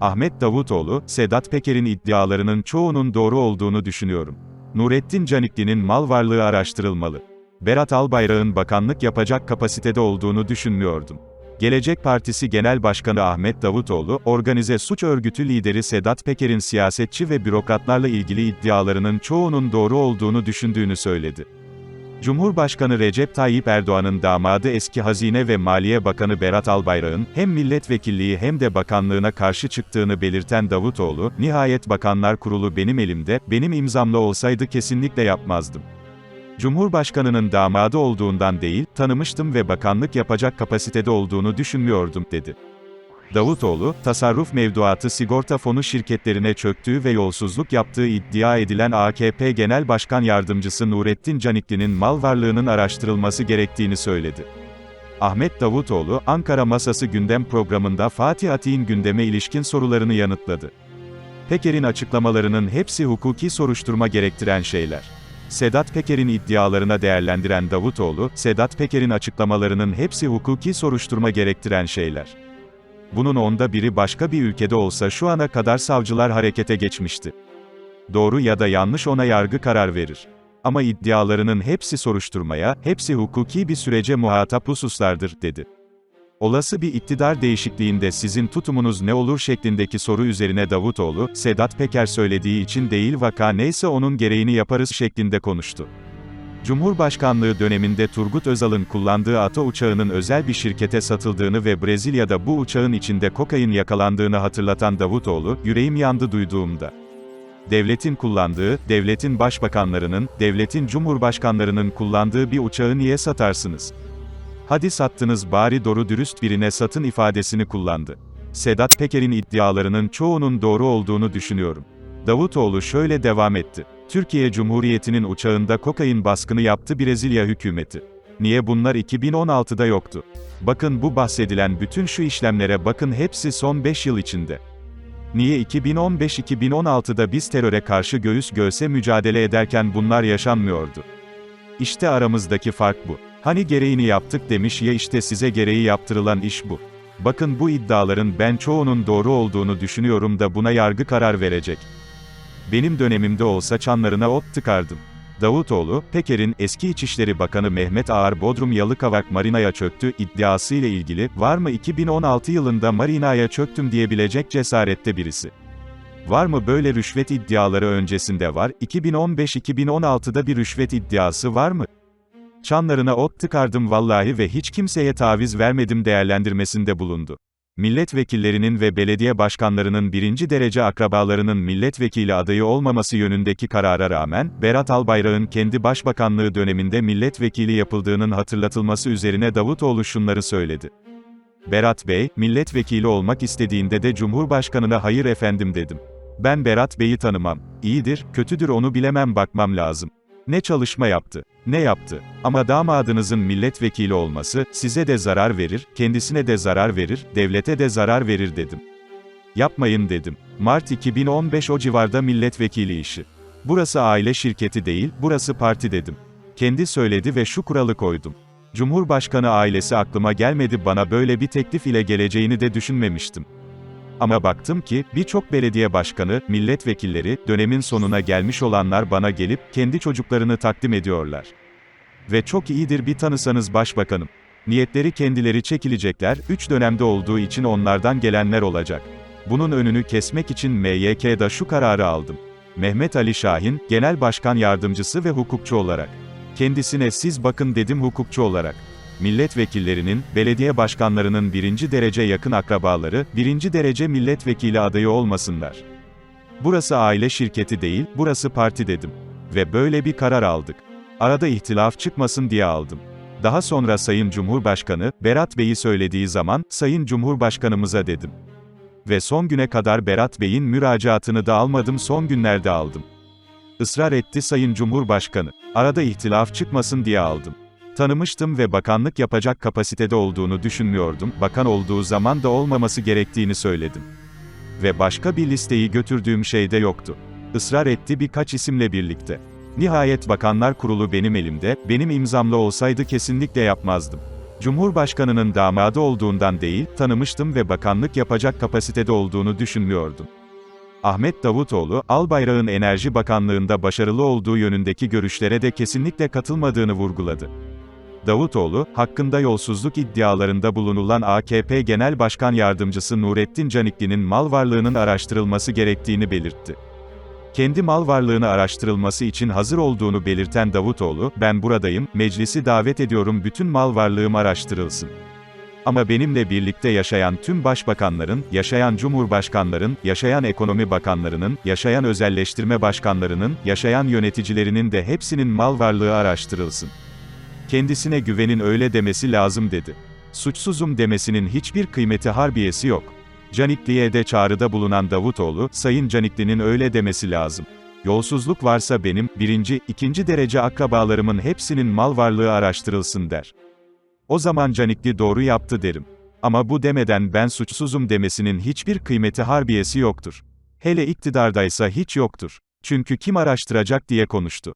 Ahmet Davutoğlu, Sedat Peker'in iddialarının çoğunun doğru olduğunu düşünüyorum. Nurettin Canikli'nin mal varlığı araştırılmalı. Berat Albayrak'ın bakanlık yapacak kapasitede olduğunu düşünmüyordum. Gelecek Partisi Genel Başkanı Ahmet Davutoğlu, organize suç örgütü lideri Sedat Peker'in siyasetçi ve bürokratlarla ilgili iddialarının çoğunun doğru olduğunu düşündüğünü söyledi. Cumhurbaşkanı Recep Tayyip Erdoğan'ın damadı eski Hazine ve Maliye Bakanı Berat Albayrak'ın hem milletvekilliği hem de bakanlığına karşı çıktığını belirten Davutoğlu, nihayet Bakanlar Kurulu benim elimde, benim imzamla olsaydı kesinlikle yapmazdım. Cumhurbaşkanının damadı olduğundan değil, tanımıştım ve bakanlık yapacak kapasitede olduğunu düşünmüyordum, dedi. Davutoğlu, tasarruf mevduatı sigorta fonu şirketlerine çöktüğü ve yolsuzluk yaptığı iddia edilen AKP Genel Başkan Yardımcısı Nurettin Canikli'nin mal varlığının araştırılması gerektiğini söyledi. Ahmet Davutoğlu, Ankara Masası gündem programında Fatih Atik'in gündeme ilişkin sorularını yanıtladı. Peker'in açıklamalarının hepsi hukuki soruşturma gerektiren şeyler. Sedat Peker'in iddialarına değerlendiren Davutoğlu, Sedat Peker'in açıklamalarının hepsi hukuki soruşturma gerektiren şeyler. Bunun onda biri başka bir ülkede olsa şu ana kadar savcılar harekete geçmişti. Doğru ya da yanlış ona yargı karar verir. Ama iddialarının hepsi soruşturmaya, hepsi hukuki bir sürece muhatap hususlardır, dedi. Olası bir iktidar değişikliğinde sizin tutumunuz ne olur şeklindeki soru üzerine Davutoğlu, Sedat Peker söylediği için değil vaka neyse onun gereğini yaparız şeklinde konuştu. Cumhurbaşkanlığı döneminde Turgut Özal'ın kullandığı ata uçağının özel bir şirkete satıldığını ve Brezilya'da bu uçağın içinde kokain yakalandığını hatırlatan Davutoğlu, yüreğim yandı duyduğumda. Devletin kullandığı, devletin başbakanlarının, devletin cumhurbaşkanlarının kullandığı bir uçağı niye satarsınız? Hadi sattınız bari doğru dürüst birine satın ifadesini kullandı. Sedat Peker'in iddialarının çoğunun doğru olduğunu düşünüyorum. Davutoğlu şöyle devam etti. Türkiye Cumhuriyeti'nin uçağında kokain baskını yaptı Brezilya hükümeti. Niye bunlar 2016'da yoktu? Bakın bu bahsedilen bütün şu işlemlere bakın hepsi son 5 yıl içinde. Niye 2015-2016'da biz teröre karşı göğüs göğse mücadele ederken bunlar yaşanmıyordu? İşte aramızdaki fark bu. Hani gereğini yaptık demiş ya işte size gereği yaptırılan iş bu. Bakın bu iddiaların ben çoğunun doğru olduğunu düşünüyorum da buna yargı karar verecek. Benim dönemimde olsa çanlarına ot tıkardım. Davutoğlu, Peker'in eski İçişleri Bakanı Mehmet Ağar Bodrum Yalıkavak Marina'ya çöktü iddiası ile ilgili, var mı 2016 yılında Marina'ya çöktüm diyebilecek cesarette birisi? Var mı böyle rüşvet iddiaları öncesinde var, 2015-2016'da bir rüşvet iddiası var mı? Çanlarına ot tıkardım vallahi ve hiç kimseye taviz vermedim değerlendirmesinde bulundu. Milletvekillerinin ve belediye başkanlarının birinci derece akrabalarının milletvekili adayı olmaması yönündeki karara rağmen, Berat Albayrak'ın kendi başbakanlığı döneminde milletvekili yapıldığının hatırlatılması üzerine Davutoğlu şunları söyledi. Berat Bey, milletvekili olmak istediğinde de Cumhurbaşkanına hayır efendim dedim. Ben Berat Bey'i tanımam. İyidir, kötüdür onu bilemem bakmam lazım. Ne çalışma yaptı, ne yaptı. Ama damadınızın milletvekili olması, size de zarar verir, kendisine de zarar verir, devlete de zarar verir dedim. Yapmayın dedim. Mart 2015 o civarda milletvekili işi. Burası aile şirketi değil, burası parti dedim. Kendi söyledi ve şu kuralı koydum. Cumhurbaşkanı ailesi aklıma gelmedi bana böyle bir teklif ile geleceğini de düşünmemiştim. Ama baktım ki, birçok belediye başkanı, milletvekilleri, dönemin sonuna gelmiş olanlar bana gelip, kendi çocuklarını takdim ediyorlar. Ve çok iyidir bir tanısanız başbakanım. Niyetleri kendileri çekilecekler, 3 dönemde olduğu için onlardan gelenler olacak. Bunun önünü kesmek için MYK'da şu kararı aldım. Mehmet Ali Şahin, Genel Başkan Yardımcısı ve hukukçu olarak. Kendisine siz bakın dedim hukukçu olarak milletvekillerinin, belediye başkanlarının birinci derece yakın akrabaları, birinci derece milletvekili adayı olmasınlar. Burası aile şirketi değil, burası parti dedim. Ve böyle bir karar aldık. Arada ihtilaf çıkmasın diye aldım. Daha sonra Sayın Cumhurbaşkanı, Berat Bey'i söylediği zaman, Sayın Cumhurbaşkanımıza dedim. Ve son güne kadar Berat Bey'in müracaatını da almadım son günlerde aldım. Israr etti Sayın Cumhurbaşkanı. Arada ihtilaf çıkmasın diye aldım. Tanımıştım ve bakanlık yapacak kapasitede olduğunu düşünmüyordum, bakan olduğu zaman da olmaması gerektiğini söyledim. Ve başka bir listeyi götürdüğüm şey de yoktu. Israr etti birkaç isimle birlikte. Nihayet Bakanlar Kurulu benim elimde, benim imzamla olsaydı kesinlikle yapmazdım. Cumhurbaşkanının damadı olduğundan değil, tanımıştım ve bakanlık yapacak kapasitede olduğunu düşünmüyordum. Ahmet Davutoğlu, Albayrak'ın Enerji Bakanlığında başarılı olduğu yönündeki görüşlere de kesinlikle katılmadığını vurguladı. Davutoğlu, hakkında yolsuzluk iddialarında bulunulan AKP Genel Başkan Yardımcısı Nurettin Canikli'nin mal varlığının araştırılması gerektiğini belirtti. Kendi mal varlığını araştırılması için hazır olduğunu belirten Davutoğlu, ben buradayım, meclisi davet ediyorum bütün mal varlığım araştırılsın. Ama benimle birlikte yaşayan tüm başbakanların, yaşayan cumhurbaşkanların, yaşayan ekonomi bakanlarının, yaşayan özelleştirme başkanlarının, yaşayan yöneticilerinin de hepsinin mal varlığı araştırılsın. Kendisine güvenin öyle demesi lazım dedi. Suçsuzum demesinin hiçbir kıymeti harbiyesi yok. Canikli'ye de çağrıda bulunan Davutoğlu, Sayın Canikli'nin öyle demesi lazım. Yolsuzluk varsa benim, birinci, ikinci derece akrabalarımın hepsinin mal varlığı araştırılsın der. O zaman Canikli doğru yaptı derim. Ama bu demeden ben suçsuzum demesinin hiçbir kıymeti harbiyesi yoktur. Hele iktidardaysa hiç yoktur. Çünkü kim araştıracak diye konuştu.